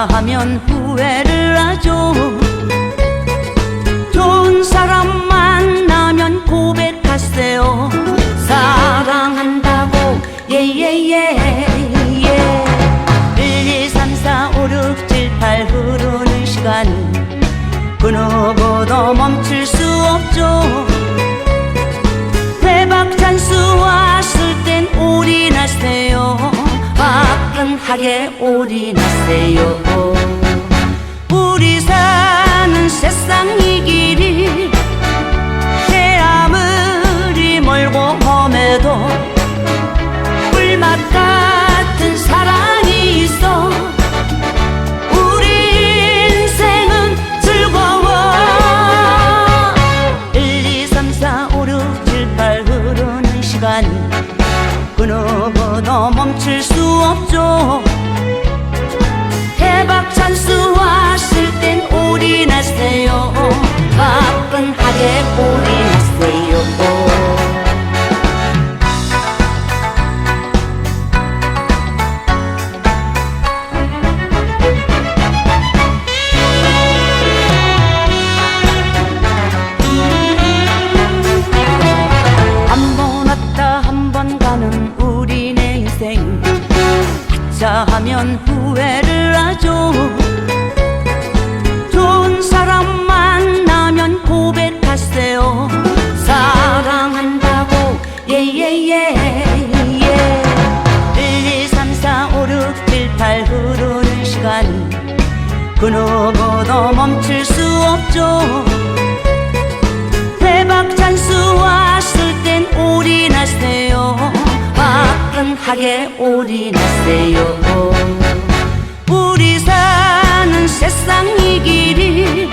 하차하면 후회를 하죠. 좋은 사람 만나면 고백하세요. 사랑한다고 예예예 예. 1, 2, 3, 4, 5, 6, 7, 8 흐르는 시간 그 누구도 멈출 수 없죠 화끈하게 올인하세요 누구도 멈출 수 없죠. 대박 찬스 왔을 땐 올인하세요 하차하면 후회를 하죠. 좋은 사람 만나면 고백하세요. 사랑한다고. 예예예 예. 1, 2, 3, 4, 5, 6, 7, 8 흐르는 시간 그 누구도 멈출 수 없죠 화끈하게 올인하세요. 우리 사는 세상 이 길이